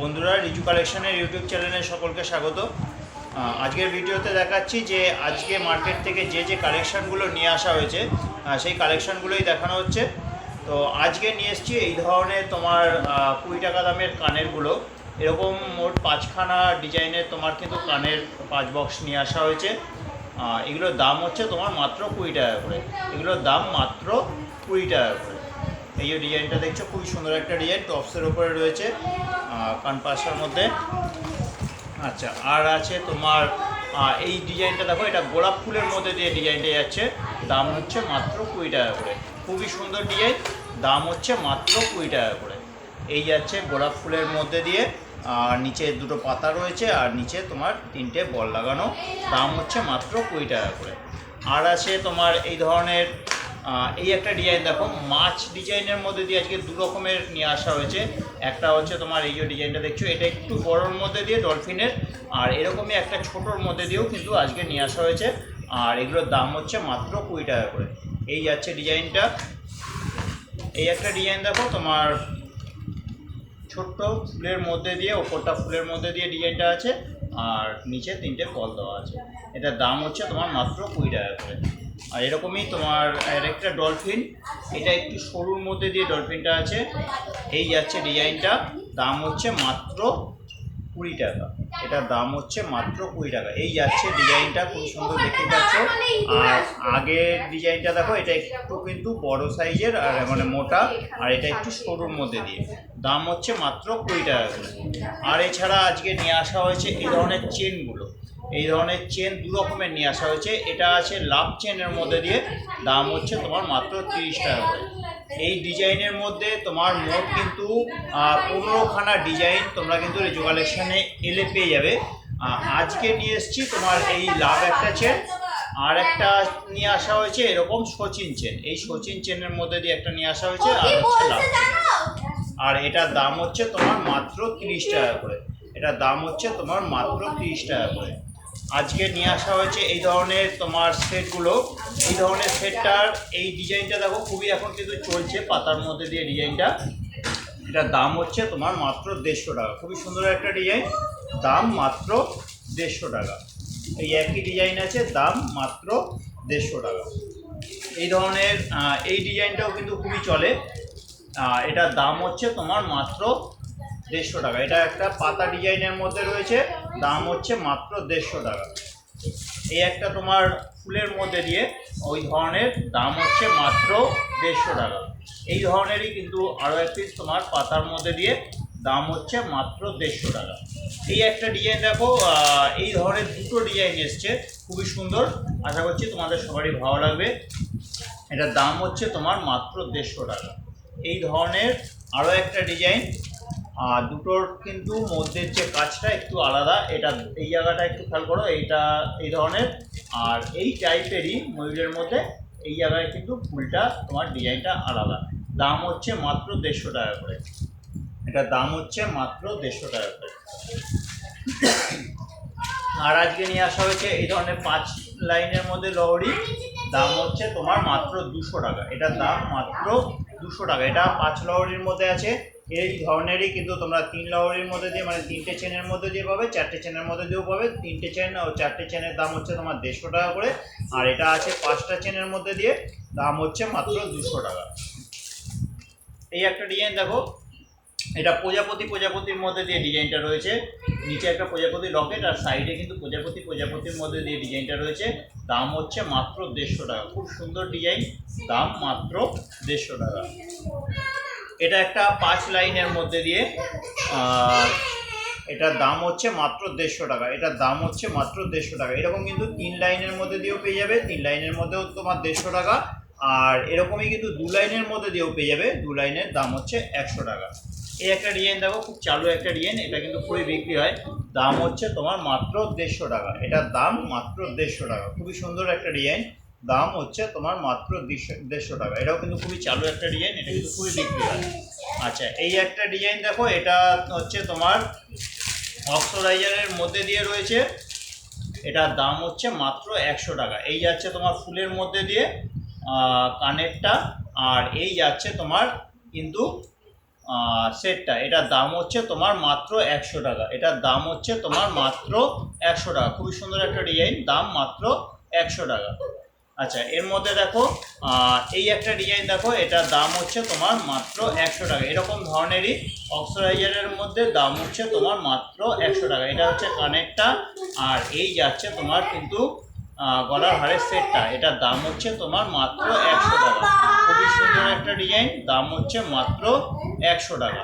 বন্ধুরা রিজু কালেকশনের ইউটিউব চ্যানেলে সকলকে স্বাগত। আজকের ভিডিওতে দেখাচ্ছি যে আজকে মার্কেট থেকে যে যে কালেকশানগুলো নিয়ে আসা হয়েছে সেই কালেকশানগুলোই দেখানো হচ্ছে। তো আজকে নিয়ে এসেছি এই ধরনের তোমার কুড়ি টাকা দামের কানেরগুলো। এরকম মোট পাঁচখানা ডিজাইনের তোমার কিন্তু কানের পাঁচ বক্স নিয়ে আসা হয়েছে। এগুলোর দাম হচ্ছে তোমার মাত্র কুড়ি টাকা করে। এগুলোর দাম মাত্র কুড়ি টাকা করে। এই যে ডিজাইনটা দেখছ, খুবই সুন্দর একটা ডিজাইন টপসের উপরে রয়েছে কানপাসার মধ্যে। আচ্ছা আর আছে তোমার এই ডিজাইনটা দেখো, এটা গোলাপ ফুলের মধ্যে দিয়ে ডিজাইনটা যাচ্ছে। দাম হচ্ছে মাত্র কুড়ি টাকা করে। খুবই সুন্দর ডিজাইন দাম হচ্ছে মাত্র কুড়ি টাকা করে। এই যাচ্ছে গোলাপ ফুলের মধ্যে দিয়ে, আর নিচে দুটো পাতা রয়েছে, আর নিচে তোমার তিনটে বল লাগানো। দাম হচ্ছে মাত্র কুড়ি টাকা করে। আর আছে তোমার এই ধরনের এই একটা ডিজাইন দেখো, মাছ ডিজাইনের মধ্যে দিয়ে আজকে দু রকমের নিয়ে আসা হয়েছে। একটা হচ্ছে তোমার এই যে ডিজাইনটা দেখছ, এটা একটু বড়োর মধ্যে দিয়ে ডলফিনের আর এরকমই একটা ছোটোর মধ্যে দিয়েও কিন্তু আজকে নিয়ে আসা হয়েছে। আর এগুলোর দাম হচ্ছে মাত্র কুড়ি টাকা করে। এই যাচ্ছে ডিজাইনটা এই একটা ডিজাইন দেখো, তোমার ছোট্ট ফুলের মধ্যে দিয়ে, ওপরটা ফুলের মধ্যে দিয়ে ডিজাইনটা আছে, আর নিচে তিনটে কল দেওয়া আছে। এটার দাম হচ্ছে তোমার মাত্র কুড়ি টাকা করে। আর এরকমই তোমার আরেকটা ডলফিন এটা একটু সরুর মধ্যে দিয়ে ডলফিনটা আছে। এই যাচ্ছে ডিজাইনটা। দাম হচ্ছে মাত্র কুড়ি টাকা। এটার দাম হচ্ছে মাত্র কুড়ি টাকা। এই যাচ্ছে ডিজাইনটা, খুব সুন্দর দেখতে পাচ্ছ। আর আগের ডিজাইনটা দেখো, এটা একটু কিন্তু বড় সাইজের, আর মানে মোটা, আর এটা একটু সরুর মধ্যে দিয়ে। দাম হচ্ছে মাত্র কুড়ি টাকা আর এছাড়া আজকে নিয়ে আসা হয়েছে এই ধরনের চেনগুলো। এই ধরনের চেন দু রকমের নিয়ে আসা হয়েছে। এটা আছে লাভ চেনের মধ্যে দিয়ে দাম হচ্ছে তোমার মাত্র তিরিশ টাকা করে। এই ডিজাইনের মধ্যে তোমার মোট কিন্তু পনেরোখানা ডিজাইন তোমরা কিন্তু রেজো কালেকশানে এলে পেয়ে যাবে। আজকে নিয়ে এসেছি তোমার এই লাভ একটা চেন আর একটা নিয়ে আসা হয়েছে এরকম সচিন চেন এই সচিন চেনের মধ্যে দিয়ে একটা নিয়ে আসা হয়েছে আর হচ্ছে লাভ আর এটার দাম হচ্ছে তোমার মাত্র তিরিশ টাকা করে। এটার দাম হচ্ছে তোমার মাত্র তিরিশ টাকা করে। আজকে নিয়ে আসা হয়েছে এই ধরনের তোমার সেটগুলো। এই ধরনের সেটটার এই ডিজাইনটা দেখো, খুবই এখন কিন্তু চলছে পাতার মধ্যে দিয়ে ডিজাইনটা। এটার দাম হচ্ছে তোমার মাত্র দেড়শো টাকা। খুবই সুন্দর একটা ডিজাইন, দাম মাত্র দেড়শো টাকা। এই একই ডিজাইন আছে, দাম মাত্র দেড়শো টাকা। এই ধরনের এই ডিজাইনটাও কিন্তু খুবই চলে। এটার দাম হচ্ছে তোমার মাত্র দেড়শো টাকা। এটা একটা পাতা ডিজাইনের মধ্যে রয়েছে। দাম হচ্ছে মাত্র দেড়শো টাকা। এই একটা তোমার ফুলের মধ্যে দিয়ে ওই ধরনের দাম হচ্ছে মাত্র দেড়শো টাকা। এই ধরনেরই কিন্তু আরও এক পিস তোমার পাতার মধ্যে দিয়ে দাম হচ্ছে মাত্র দেড়শো টাকা। এই একটা ডিজাইন দেখো এই ধরনের দুটো ডিজাইন এসছে, খুবই সুন্দর। আশা করছি তোমাদের সবারই ভালো লাগবে। এটার দাম হচ্ছে তোমার মাত্র দেড়শো টাকা। এই ধরনের আরও একটা ডিজাইন আর দুটোর কিন্তু মধ্যের যে কাজটা একটু আলাদা, এটা এই জায়গাটা একটু খেয়াল করো, এইটা এই ধরনের। আর এই টাইপেরই ময়ূরের মধ্যে এই জায়গায় কিন্তু ফুলটা, তোমার ডিজাইনটা আলাদা। দাম হচ্ছে মাত্র দেড়শো টাকা করে। এটার দাম হচ্ছে মাত্র দেড়শো টাকা করে। আর আজকে নিয়ে আসা হয়েছে এই ধরনের পাঁচ লাইনের মধ্যে লহরি। দাম হচ্ছে তোমার মাত্র দুশো টাকা। এটার দাম মাত্র দুশো টাকা। এটা পাঁচ লহরির মধ্যে আছে। এই ধরনেরই কিন্তু তোমরা তিন লহরির মধ্যে দিয়ে মানে তিনটে চেনের মধ্যে দিয়ে পাবে, চারটে চেনের মধ্যে দিয়েও পাবে। তিনটে চেন ও চারটে চেনের দাম হচ্ছে তোমার দেড়শো টাকা করে। আর এটা আছে পাঁচটা চেনের মধ্যে দিয়ে, দাম হচ্ছে মাত্র দুশো টাকা। এই একটা ডিজাইন দেখো। এটা প্রজাপতি, প্রজাপতির মধ্যে দিয়ে ডিজাইনটা রয়েছে। নিচে একটা প্রজাপতি লকেট, আর সাইডে কিন্তু প্রজাপতি, প্রজাপতির মধ্যে দিয়ে ডিজাইনটা রয়েছে। দাম হচ্ছে মাত্র দেড়শো টাকা। খুব সুন্দর ডিজাইন দাম মাত্র দেড়শো টাকা। এটা একটা পাঁচ লাইনের মধ্যে দিয়ে এটার দাম হচ্ছে মাত্র দেড়শো টাকা। এটার দাম হচ্ছে মাত্র দেড়শো টাকা। এরকম কিন্তু তিন লাইনের মধ্যে দিয়েও পেয়ে যাবে। তিন লাইনের মধ্যেও তোমার দেড়শো টাকা। আর এরকমই কিন্তু দু লাইনের মধ্যে দিয়েও পেয়ে যাবে। দু লাইনের দাম হচ্ছে একশো টাকা। এই একটা ডিজাইন দেখো, খুব চালু একটা ডিজাইন। এটা কিন্তু খুবই বিক্রি হয়। দাম হচ্ছে তোমার মাত্র দেড়শো টাকা। এটার দাম মাত্র দেড়শো টাকা। খুবই সুন্দর একটা ডিজাইন। দাম হচ্ছে তোমার মাত্র দেড়শো- টাকা। এটাও কিন্তু খুবই চালু একটা ডিজাইন এটা কিন্তু খুবই বিক্রি হয়। আচ্ছা এই একটা ডিজাইন দেখো, এটা হচ্ছে তোমার অক্সোরাইজারের মধ্যে দিয়ে রয়েছে। এটার দাম হচ্ছে মাত্র একশো টাকা। এই যাচ্ছে তোমার ফুলের মধ্যে দিয়ে কানেরটা, আর এই যাচ্ছে তোমার কিন্তু সেটটা। এটার দাম হচ্ছে তোমার মাত্র একশো টাকা। এটার দাম হচ্ছে তোমার মাত্র একশো টাকা। খুবই সুন্দর একটা ডিজাইন দাম মাত্র একশো টাকা। আচ্ছা এর মধ্যে দেখো এই একটা ডিজাইন দেখো, এটার দাম হচ্ছে তোমার মাত্র একশো টাকা। এরকম ধরনেরই অক্সরাইজারের মধ্যে দাম হচ্ছে তোমার মাত্র একশো টাকা। এটা হচ্ছে কানেরটা আর এই যাচ্ছে তোমার কিন্তু গলার হারের সেটটা। এটার দাম হচ্ছে তোমার মাত্র একশো টাকা। খুবই সুন্দর একটা ডিজাইন দাম হচ্ছে মাত্র একশো টাকা।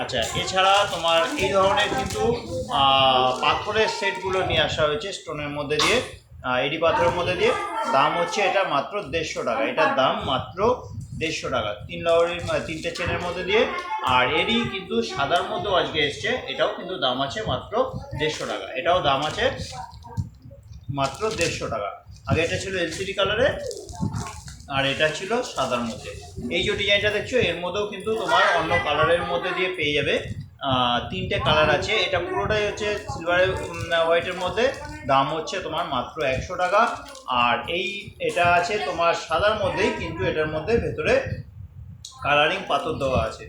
আচ্ছা এছাড়া তোমার এই ধরনের কিন্তু পাথরের সেটগুলো নিয়ে আসা হয়েছে স্টোনের মধ্যে দিয়ে। এডি পাথরের মধ্যে দিয়ে, দাম হচ্ছে এটা মাত্র দেড়শো টাকা। এটার দাম মাত্র দেড়শো টাকা। তিন লাউরির তিনটে চেনের মধ্যে দিয়ে। আর এরই কিন্তু সাদার মধ্যেও আজকে এসছে, এটাও কিন্তু দাম আছে মাত্র দেড়শো টাকা। এটাও দাম আছে মাত্র দেড়শো টাকা। আগে এটা ছিল এলসিডি কালারে আর এটা ছিল সাদার মধ্যে। এই যে ডিজাইনটা দেখছ, এর মধ্যেও কিন্তু তোমার অন্য কালারের মধ্যে দিয়ে পেয়ে যাবে। তিনটে কালার আছে। এটা পুরোটাই হচ্ছে সিলভার হোয়াইটের মধ্যে। দাম হচ্ছে তোমার মাত্র একশো টাকা। আর এই এটা আছে তোমার সাদার মধ্যেই, কিন্তু এটার মধ্যে ভেতরে কালারিং পাথর দেওয়া আছে।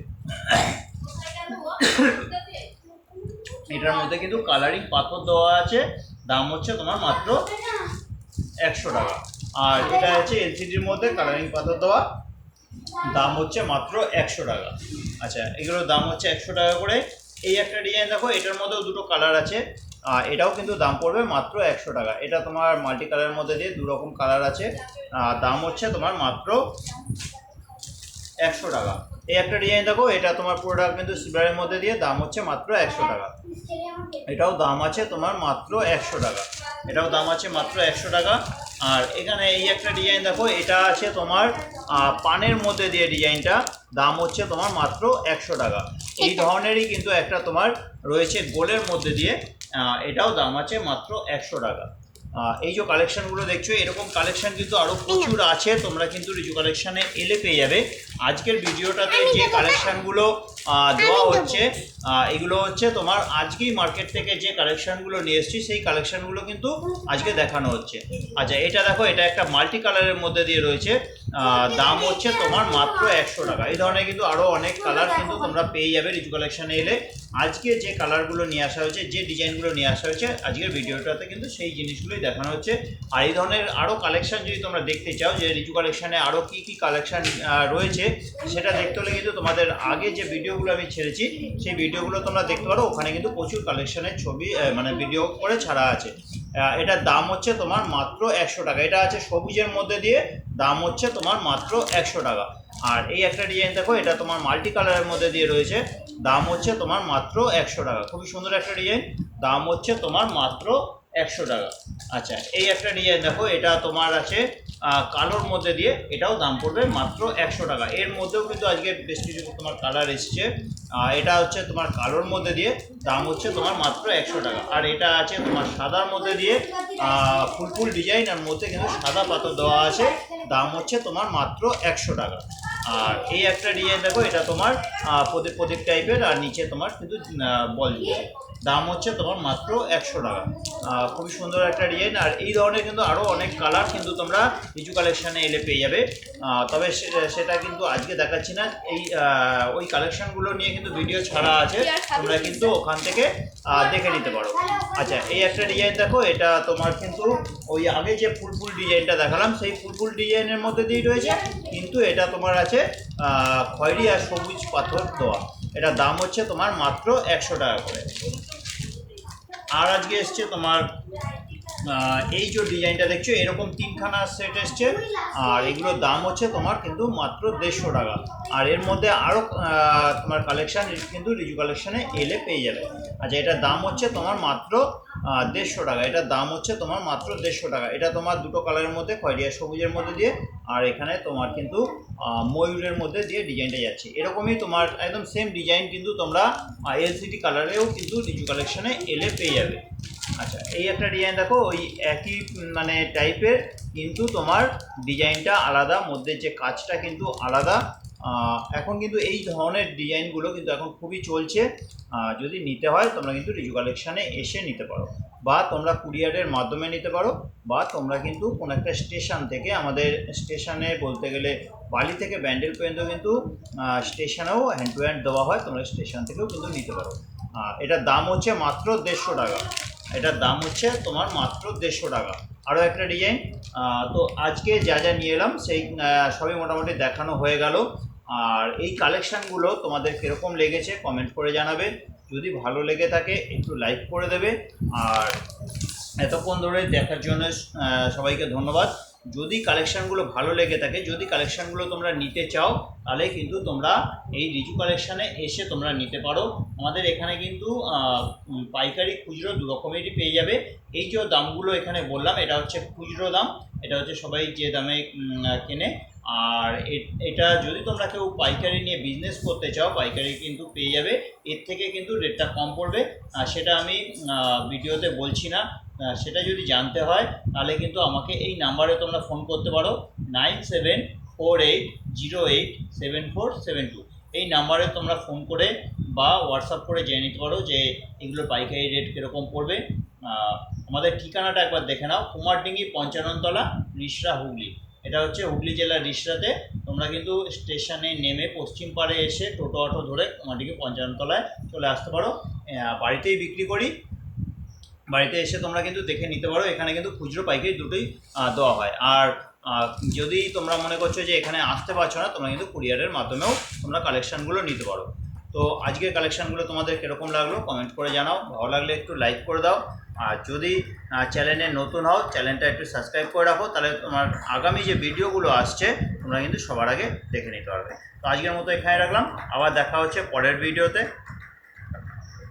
এটার মধ্যে কিন্তু কালারিং পাথর দেওয়া আছে। দাম হচ্ছে তোমার মাত্র একশো টাকা। আর এটা হচ্ছে এলসিডির মধ্যে কালারিং পাথর দেওয়া। দাম হচ্ছে মাত্র একশো টাকা। আচ্ছা এগুলোর দাম হচ্ছে একশো টাকা করে। এই একটা ডিজাইন দেখো, এটার মধ্যেও দুটো কালার আছে। আর এটাও কিন্তু দাম পড়বে মাত্র একশো টাকা। এটা তোমার মাল্টি কালারের মধ্যে দিয়ে দু রকম কালার আছে দাম হচ্ছে তোমার মাত্র একশো টাকা। এই একটা ডিজাইন দেখো, এটা তোমার পুরোটা কিন্তু সিলভারের মধ্যে দিয়ে দাম হচ্ছে মাত্র একশো টাকা। এটাও দাম আছে তোমার মাত্র একশো টাকা। এটাও দাম আছে মাত্র একশো টাকা। আর এখানে এই একটা ডিজাইন দেখো, এটা আছে তোমার পানের মধ্যে দিয়ে ডিজাইনটা দাম হচ্ছে তোমার মাত্র একশো টাকা। এই ধরনেরই কিন্তু একটা তোমার রয়েছে গোলের মধ্যে দিয়ে এটাও দাম আছে মাত্র একশো টাকা। এই যে কালেকশনগুলো দেখছ এরকম কালেকশন কিন্তু আরও প্রচুর আছে তোমরা কিন্তু রিজু কালেকশানে এলে পেয়ে যাবে। আজকের ভিডিওটাতে যে কালেকশনগুলো দেওয়া হচ্ছে এগুলো হচ্ছে তোমার আজকেই মার্কেট থেকে যে কালেকশনগুলো নিয়ে এসেছি সেই কালেকশনগুলো কিন্তু আজকে দেখানো হচ্ছে। আচ্ছা এটা দেখো এটা একটা মাল্টি কালারের মধ্যে দিয়ে রয়েছে। দাম হচ্ছে তোমার মাত্র একশো টাকা। এই ধরনের কিন্তু আরও অনেক কালার কিন্তু তোমরা পেয়ে যাবে রিজু কালেকশানে এলে। আজকে যে কালারগুলো নিয়ে আসা হয়েছে, যে ডিজাইনগুলো নিয়ে আসা হয়েছে, আজকের ভিডিওটাতে কিন্তু সেই জিনিসগুলোই দেখানো হচ্ছে। আর এই ধরনের আরও কালেকশান যদি তোমরা দেখতে চাও, যে রিজু কালেকশানে আরও কী কী কালেকশন রয়েছে, সেটা দেখতে হলে কিন্তু তোমাদের আগে যে ভিডিওগুলো আমি ছেড়েছি, সেই ভিডিওগুলো তোমরা দেখতে পারো। ওখানে কিন্তু প্রচুর কালেকশানের ছবি মানে ভিডিও করে ছাড়া আছে। এটার দাম হচ্ছে তোমার মাত্র একশো টাকা। এটা আছে সবুজের মধ্যে দিয়ে, দাম হচ্ছে তোমার মাত্র একশো টাকা। আর এই একটা ডিজাইন দেখো, এটা তোমার মাল্টি কালারের মধ্যে দিয়ে রয়েছে। দাম হচ্ছে তোমার মাত্র একশো টাকা। খুবই সুন্দর একটা ডিজাইন দাম হচ্ছে তোমার মাত্র একশো টাকা। আচ্ছা এই একটা ডিজাইন দেখো, এটা তোমার আছে কালোর মধ্যে দিয়ে এটাও দাম পড়বে মাত্র একশো টাকা। এর মধ্যেও কিন্তু আজকে বেশ কিছু তোমার কালার এসছে। এটা হচ্ছে তোমার কালোর মধ্যে দিয়ে দাম হচ্ছে তোমার মাত্র একশো টাকা। আর এটা আছে তোমার সাদার মধ্যে দিয়ে আহ, ফুল ফুল ডিজাইন আর মধ্যে কিন্তু সাদা পাথর দেওয়া আছে। দাম হচ্ছে তোমার মাত্র একশো টাকা। আর এই একটা ডিজাইন দেখো এটা তোমার প্রদীপ প্রদীপ টাইপের আর নিচে তোমার কিন্তু বল দাম হচ্ছে তোমার মাত্র একশো টাকা। খুবই সুন্দর একটা ডিজাইন আর এই ধরনের কিন্তু আরও অনেক কালার কিন্তু তোমরা কিছু কালেকশানে এলে পেয়ে যাবে। তবে সেটা কিন্তু আজকে দেখাচ্ছি না। এই ওই কালেকশনগুলো নিয়ে কিন্তু ভিডিও ছাড়া আছে। তোমরা কিন্তু ওখান থেকে দেখে নিতে পারো। আচ্ছা এই একটা ডিজাইন দেখো, এটা তোমার কিন্তু ওই আগে যে ফুল ফুল ডিজাইনটা দেখালাম, সেই ফুল ফুল ডিজাইনের মধ্যে দিয়েই রয়েছে। কিন্তু এটা তোমার আছে খয়েরি আর সবুজ পাথর দেওয়া। এটা দাম হচ্ছে তোমার মাত্র একশো টাকা করে। আর আজকে এসছে তোমার এই যে ডিজাইনটা দেখছ, এরকম তিনখানা সেট এসছে, আর এগুলোর দাম হচ্ছে তোমার কিন্তু মাত্র দেড়শো টাকা। আর এর মধ্যে আরও তোমার কালেকশান কিন্তু রিজু কালেকশানে এলে পেয়ে যাবে। আচ্ছা এটার দাম হচ্ছে তোমার মাত্র দেড়শো টাকা। এটার দাম হচ্ছে তোমার মাত্র দেড়শো টাকা। এটা তোমার দুটো কালারের মধ্যে, খয়রিয়া সবুজের মধ্যে দিয়ে, আর এখানে তোমার কিন্তু ময়ূরের মধ্যে দিয়ে ডিজাইনটা যাচ্ছে। এরকমই তোমার একদম সেম ডিজাইন কিন্তু তোমরা এলসিডি কালারেও কিন্তু রিজু কালেকশানে এলে পেয়ে যাবে। আচ্ছা এই একটা ডিজাইন দেখো, ওই একই মানে টাইপের কিন্তু তোমার ডিজাইনটা আলাদা, মধ্যে যে কাজটা কিন্তু আলাদা। এখন কিন্তু এই ধরনের ডিজাইনগুলো কিন্তু এখন খুবই চলছে। যদি নিতে হয়, তোমরা কিন্তু রিজু কালেকশানে এসে নিতে পারো। বা তোমরা কুরিয়ারের মাধ্যমে নিতে পারো, বা তোমরা কিন্তু কোনো একটা স্টেশন থেকে আমাদের স্টেশনে বলতে গেলে বালি থেকে ব্যান্ডেল পর্যন্ত কিন্তু স্টেশনেও হ্যান্ড টু হ্যান্ড দেওয়া হয়, তোমরা স্টেশন থেকেও কিন্তু নিতে পারো। এটার দাম হচ্ছে মাত্র দেড়শো টাকা। এটার দাম হচ্ছে তোমার মাত্র দেড়শো টাকা। আরও একটা ডিজাইন তো আজকে যা যা নিয়ে এলাম সেই সবই মোটামুটি দেখানো হয়ে গেল। আর এই কালেকশানগুলো তোমাদের কীরকম লেগেছে কমেন্ট করে জানাবে। যদি ভালো লেগে থাকে, একটু লাইক করে দেবে। আর এতক্ষণ ধরে দেখার জন্য সবাইকে ধন্যবাদ। যদি কালেকশানগুলো ভালো লেগে থাকে, যদি কালেকশানগুলো তোমরা নিতে চাও, তাহলে কিন্তু তোমরা এই রিজু কালেকশানে এসে তোমরা নিতে পারো। আমাদের এখানে কিন্তু পাইকারি খুচরো দু রকমেরই পেয়ে যাবে। এই যে দামগুলো এখানে বললাম, এটা হচ্ছে খুচরো দাম। এটা হচ্ছে সবাই যে দামে কেনে। আর এটা যদি তোমরা কেউ পাইকারি নিয়ে বিজনেস করতে চাও, পাইকারি কিন্তু পেয়ে যাবে। এর থেকে কিন্তু রেটটা কম পড়বে। সেটা আমি ভিডিওতে বলছি না। সেটা যদি জানতে হয়, তাহলে কিন্তু আমাকে এই নাম্বারে তোমরা ফোন করতে পারো। Nine seven four eight zero eight seven four seven two এই নাম্বারে তোমরা ফোন করে বা হোয়াটসঅ্যাপ করে জেনে নিতে পারো যে এগুলোর পাইকারি রেট কীরকম পড়বে। আমাদের ঠিকানাটা একবার দেখে নাও। কুমারডিঙ্গি পঞ্চাননতলা, রিসরা হুগলি। এটা হচ্ছে হুগলি জেলার রিসরাতে। তোমরা কিন্তু স্টেশনে নেমে পশ্চিম পাড়ে এসে টোটো অটো ধরে কুমারডিঙ্গি পঞ্চাননতলায় চলে আসতে পারো। বাড়িতেই বিক্রি করি। বাড়িতে এসে তোমরা কিন্তু দেখে নিতে পারো, এখানে কিন্তু খুচরো পাইকারি দুটোই দেওয়া হয়। আর যদি তোমরা মনে করছ যে এখানে আসতে পারছ না, তোমরা কিন্তু কুরিয়ারের মাধ্যমেও তোমরা কালেকশানগুলো নিতে পারো। তো আজকের কালেকশানগুলো তোমাদের কীরকম লাগল কমেন্ট করে জানাও। ভালো লাগলে একটু লাইক করে দাও। আর যদি চ্যানেলে নতুন হও চ্যানেলটা একটু সাবস্ক্রাইব করে রাখো, তাহলে তোমার আগামী যে ভিডিওগুলো আসছে, তোমরা কিন্তু সবার আগে দেখে নিতে পারবে। তো আজকের মতো এখানে রাখলাম, আবার দেখা হচ্ছে পরের ভিডিওতে